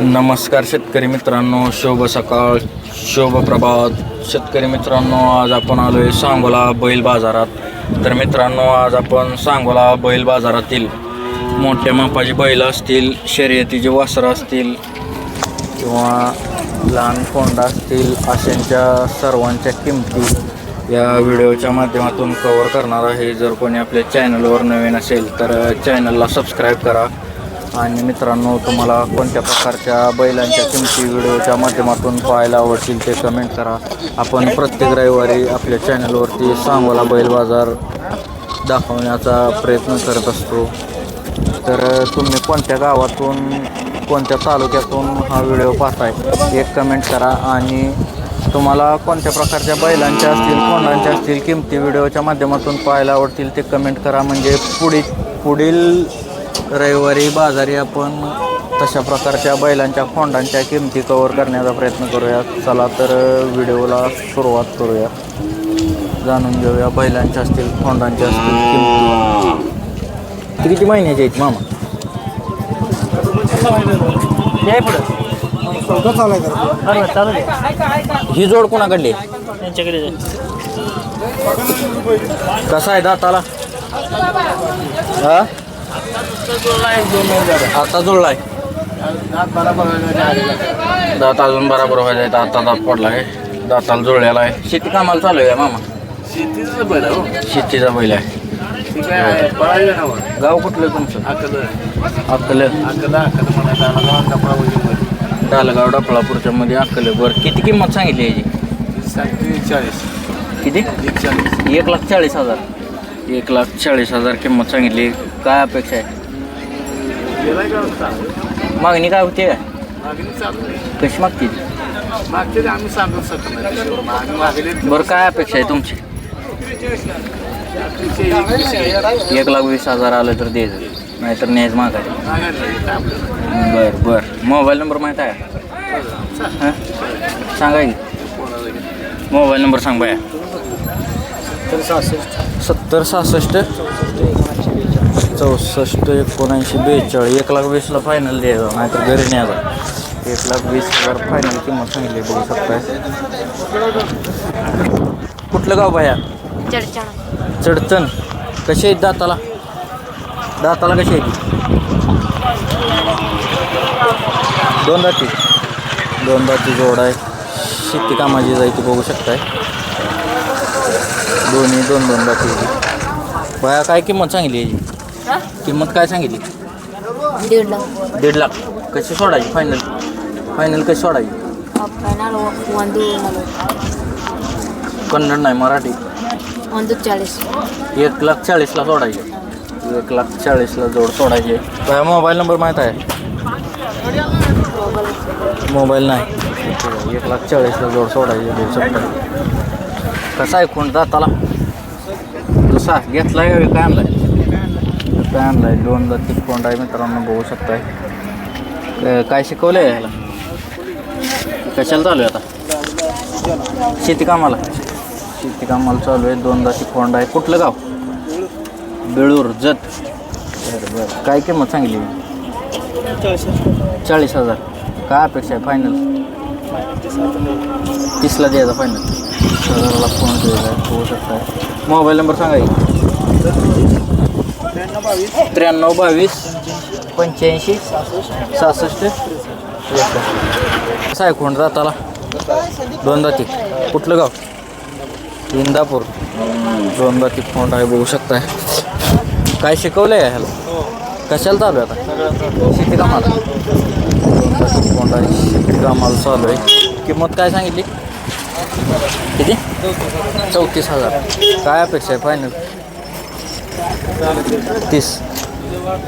नमस्कार शेतकरी मित्रांनो शुभ सकाळ शुभ प्रभात. शेतकरी मित्रांनो आज आपण आलो आहे सांगोला बैल बाजारात. तर मित्रांनो आज आपण सांगोला बैल बाजारातील मोठ्या मापाची बैल असतील शर्यतीचे वासरं असतील किंवा लहान कोंडा असतील अशांच्या सर्वांच्या किमती या व्हिडिओच्या माध्यमातून कवर करणार आहे. जर कोणी आपल्या चॅनलवर नवीन असेल तर चॅनलला सबस्क्राईब करा. आणि मित्रांनो तुम्हाला कोणत्या प्रकारच्या बैलांच्या किमती व्हिडिओच्या माध्यमातून पाहायला आवडतील ते कमेंट करा. आपण प्रत्येक रविवारी आपल्या चॅनलवरती सांगोला बैल बाजार दाखवण्याचा प्रयत्न करत असतो. तर तुम्ही कोणत्या गावातून कोणत्या तालुक्यातून हा व्हिडिओ पाहताय एक कमेंट करा. आणि तुम्हाला कोणत्या प्रकारच्या बैलांच्या असतील कोणांच्या असतील किमती व्हिडिओच्या माध्यमातून पाहायला आवडतील ते कमेंट करा. म्हणजे पुढील पुढील रविवारी बाजारी आपण तशा प्रकारच्या बैलांच्या खोंडांच्या किमती कवर करण्याचा प्रयत्न करूया. चला तर व्हिडिओला सुरुवात करूया. जाणून घेऊया बैलांच्या असतील खोंडांच्या असतील किमती. ते किती महिन्याचे आहेत मामा? ही जोड कोणाकडली? आहे? त्यांच्याकडे कसा आहे दाताला? हा? आता जुळलाय. दात अजून बराबर व्हायचा आहे आता दात पडला आहे दाताला जुळलेला आहे. शेती कामाला चालू आहे मामा? शेतीच हो. शेतीचा बैल आहे. वर. गाव कुठलं तुमचं? अकलं अक्कल डालगाव डफळापूरच्या मध्ये अक्कल बरं किती किंमत सांगितली याची? चाळीस किती? एक चाळीस एक लाख चाळीस हजार. एक लाख चाळीस हजार किंमत सांगितली. काय अपेक्षा आहे? मागणी काय होती? कशी मागतील मागचे ते आम्ही सांगू शकत नाही आम्ही मागले बरं काय अपेक्षा आहे तुमची? एक लाख वीस हजार आलं तर द्यायचं नाहीतर न्यायच मागायचं बरं बरं. मोबाईल नंबर माहीत आहे हां? सांगा की. मोबाईल नंबर सांग बाया. सत्तर सहासष्ट. चौसष्ट एकोणऐंशी बेचाळीस एक लाख वीसला फायनल द्यायचं नाहीतर घरी न्यायचा एक लाख वीस हजार फायनल किंमत सांगितली बघू शकताय. कुठलं गाव बाया चढचण चढचण कशी आहेत दाताला? दाताला कशी आहे दोन दाती. दोन दाती जोड आहे. शेती कामाची जायची बघू शकताय. दोन्ही दोन दोन दाती. बाया काय किंमत सांगितली याची? किंमत काय सांगितली दीड लाख दीड लाख कशी सोडायची फायनल फायनल कशी सोडायची ಫೈನಲ್ ಒಂದು कन्नड नाही मराठी ಒಂದು ಚಾಳಿಸ್ एक लाख चाळीसला सोडायचे एक लाख चाळीसला जोड सोडायचे बाया मोबाईल नंबर माहीत आहे मोबाईल नाही ठीक आहे. एक लाख चाळीसला जोड सोडायचे देऊ शकता कसा आहे कोण जाताला दुसरा घेतलाय का काय आणलाय काय आणलाय दोन जाती कोंड आहे मित्रांनो बघू शकताय. काय काय शिकवलंय याला कशाला चालू आहे आता? शेती कामाला शेती कामाला चालू आहे दोनदा जाती कोंड आहे. कुठलं गाव? बेळूर जत. बरं बरं. काय किंमत सांगली चाळीस हजार. काय अपेक्षा आहे? फायनल तीसला द्यायचा फायनल हजाराला फोन द्यायचा होऊ शकता मोबाईल नंबर सांगा की. त्र्याण्णव बावीस. पंच्याऐंशी. सहासष्ट. कसं आहे कोण जाताला? दोन दाती कुठलं गाव? इंदापूर. दोन दाती फोंड आहे बघू शकताय. काय शिकवलंय ह्याला? कशाला चालू आहे आता? शेती कामाला फोंड आहे? शेती कामाला चालू आहे. किंमत काय सांगितली? किती? चौतीस हजार. काय अपेक्षा आहे? फायनल तीस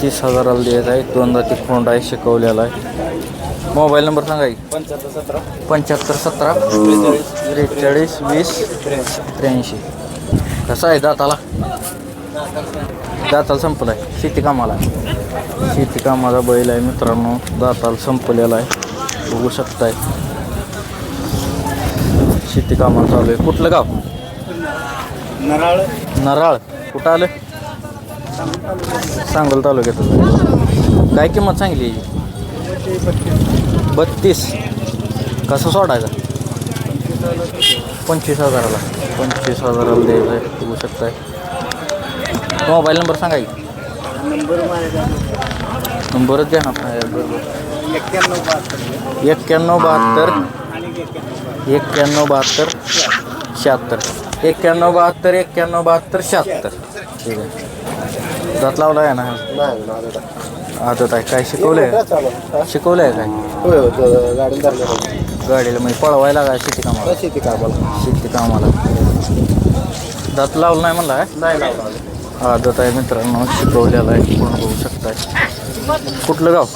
तीस हजाराला द्यायचं आहे. दोन दाती फोंड आहे शिकवलेला आहे. मोबाईल नंबर सांगा की. पंच्याहत्तर सतरा. त्रेचाळीस वीस त्र्याऐंशी. कसा आहे दाताला? दाताला संपला आहे शेती कामाला आहे. शेती कामाचा बैल आहे मित्रांनो. दाताला संपलेला आहे. बघू शकताय. शेती कामाला चालू आहे. कुठलं गाव? नराळ. नराळ. कुठं आलं? सांगोल तालुक्यात काय किंमत सांगली याची? बत्तीस. कसं सोडायचा? पंचवीस हजाराला. पंचवीस हजाराला द्यायचं आहे शकताय. मोबाईल नंबर सांगा नंबरच द्या ना. एक्क्याण्णव बहात्तर. एक्क्याण्णव बहात्तर. शहात्तर. एक्क्याण्णव बहात्तर एक्क्याण्णव बहात्तर, शहात्तर. ठीक आहे. दात लावला आहे ना? नाही आदत आहे काय शिकवलं आहे चालू शिकवलं आहे काय? होय हो गाडी धरले गाडीला म्हणजे पळवायला काय शेती कामाला? शेती कामाला. शेती कामाला. दात लावलं नाही म्हणला काय? नाही लावला आदत आहे मित्रांनो शिकवलेला आहे. कोण बघू शकताय. कुठलं गाव?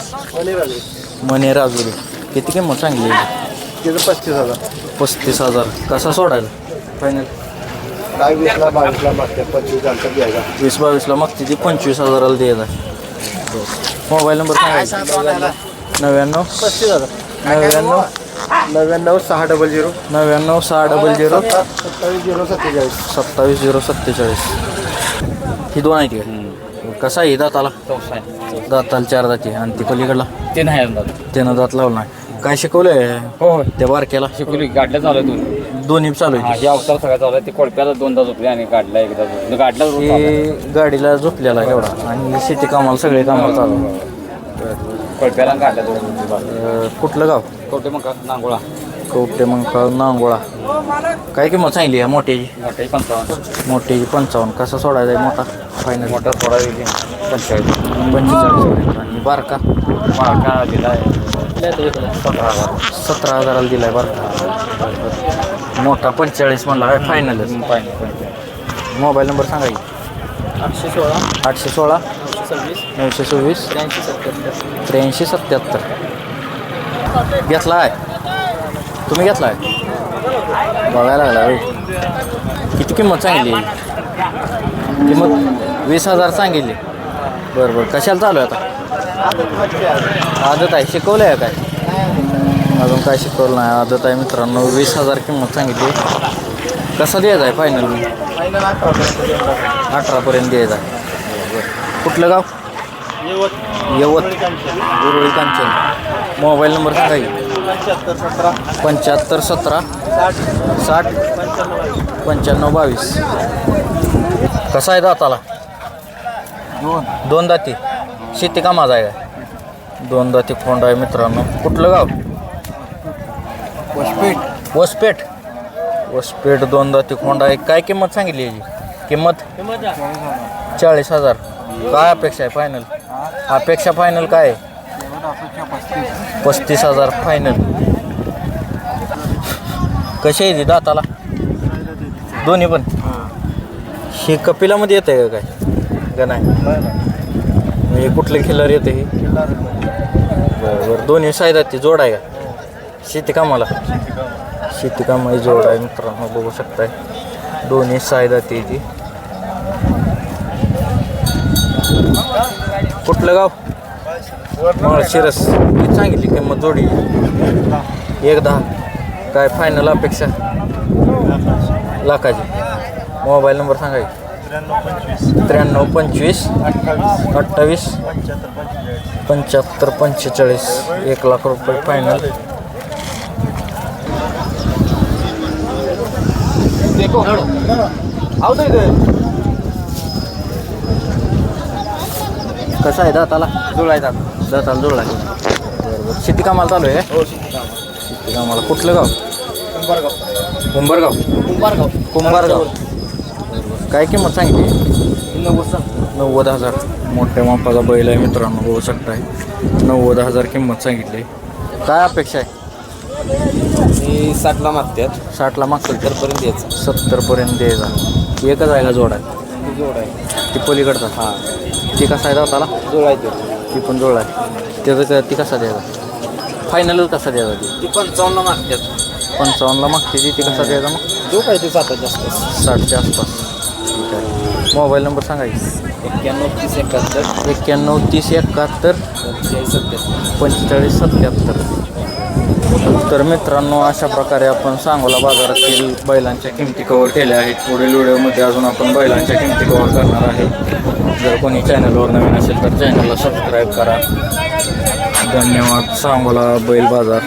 मने राजुरी किती किंमत सांगली? तिथं पस्तीस हजार. पस्तीस हजार. कसा सोडायला? फायनल काय वीसला बावीसला मागच्या पंचवीस नंतर घ्यायचा वीस बावीसला मागते ती पंचवीस हजाराला द्यायचा मोबाईल नंबर सांगायचा नव्याण्णव. पस्तीस हजार. नव्याण्णव. नव्याण्णव सहा डबल झिरो. नव्याण्णव सहा डबल झिरो. सत्तावीस झिरो सत्तेचाळीस. सत्तावीस झिरो सत्तेचाळीस. ही दोन आहेत का? कसा आहे दाताला? दाताला चार दाती. आणि ती पलीकडला? ते नाही त्यानं दात लावला नाही. काय शिकवलंय? हो हो. त्या बारक्याला? शिकवली गाडल्या चालू आहे दोन दोन्ही चालू हा आहे हे अवतार सगळं चालू आहे. ते कोळप्याला दोनदा झोपले आणि गाडला एकदा झोपले. गाडला रोज चालू आहे. हे गाडीला झोपलेला एवढा. आणि शेती कामाला सगळे कामाला चालू. आहे. कोळप्याला आणि गाडल्या दोन झोपले बाकी. अं, कुठलं गाव? कोटे मग नांगोळा. कवटे मग नांगोळा. काय किंमत सांगली या मोठ्याची? मोठे पंचावन्न. मोठ्याची पंचावन्न. कसा सोडायचा आहे मोठा? फायनल मोठा थोडा पंचेचाळीस. पंचेचाळीस आणि बारका? बाळका दिला आहे. सतरा हजार सतरा हजाराला दिलाय बारका मोठा पंचेचाळीस म्हणला काय फायनलच पाहिजे मोबाईल नंबर सांगा की. आठशे सोळा. आठशे सोळा. सव्वीस. नऊशे सव्वीस. त्र्याऐंशी सत्त्याहत्तर त्र्याऐंशी सत्याहत्तर. घेतला आहे तुम्ही घेतला आहे बघायला लागला. किती किंमत सांगितली? किंमत वीस हजार सांगितली. बरं बरं. कशाला चालू आहे आता? आदत आहे शिकवलं आहे काय? अजून काय शिकवलं नाही आदत आहे मित्रांनो. वीस हजार किंमत सांगितली. कसा द्यायचा आहे फायनल मी अठरापर्यंत. द्यायचा आहे. कुठलं गाव? यवत. गुरुळी कांचन. मोबाईल नंबर सांगा की. पंच्याहत्तर सतरा. साठ. पंच्याण्णव बावीस. कसा आहे दाताला? दोन. दोन दाती. शेती कामाचा आहे? काय दोन दाती फोंड आहे मित्रांनो. कुठलं गाव? वसपेट वसपेठ. वसपेठ दोन दाती खोंड आहे. काय किंमत सांगितली याची? किंमत? चाळीस हजार. काय अपेक्षा आहे फायनल अपेक्षा फायनल काय आहे? पस्तीस हजार फायनल कशी आहे ती दाताला? दोन्ही पण? हे. कपिलामध्ये येतं आहे का काय? का नाही? म्हणजे कुठले खिल्लर येते हे? बरं बरं. दोन्ही सायदा ती जोड आहे का? शेती कामाला? शेती कामाची जोड आहे मित्रांनो बघू शकताय. दोन्ही सायदा ती ती. कुठलं गाव? माळशिरस. मी सांगितली किंमत जोडी? एक दहा. काय फायनल अपेक्षा? लाखाची. मोबाईल नंबर सांगायची त्र्याण्णव पंचवीस अठ्ठावीस पंच्याहत्तर पंचेचाळीस एक लाख रुपये फायनल कसा आहे दाताला जुळायचा दाताला जुळला बरोबर. शेती कामाला चालू आहे हो शेती कामाला कुठलं गाव? कुंभारगाव. कुंभारगाव. कुंभारगाव. कुंभारगाव. काय किंमत सांगितली? नव्वद हजार. मोठ्या मापाचा बैल आहे मित्रांनो बघू शकताय. नव्वद हजार किंमत सांगितली. काय अपेक्षा आहे? मी साठला मागतात साठला मागचं सत्तरपर्यंत द्यायचं सत्तरपर्यंत द्यायचा एकच आहे का जोड आहे. जोड आहे. ती पलीकडचा. हां. ती कसा आहे दाताला? जुळायचं ती. पण जोड आहे. त्याचं ती कसा द्यायचा? फायनल कसा द्यायचा ती? ती पंचावन्नला मागतात पंचावन्नला मागते ती. ती कसा द्यायचा मग? जो काय ते साठच्या आसपास. ठीक आहे मोबाईल नंबर सांगा की. एक्क्याण्णव तीस एकाहत्तर. एक्क्याण्णव तीस एकाहत्तर. पंचेचाळीस सत्त्याहत्तर. पंचेचाळीस तर मित्रांनो अशा प्रकारे आपण सांगोला बाजारातील बैलांच्या किमती कव्हर केल्या आहेत. पुढील व्हिडिओमध्ये अजून आपण बैलांच्या किमती कव्हर करणार आहे. जर कोणी चॅनलवर नवीन असेल तर चॅनलला सबस्क्राईब करा. धन्यवाद सांगोला बैल बाजार.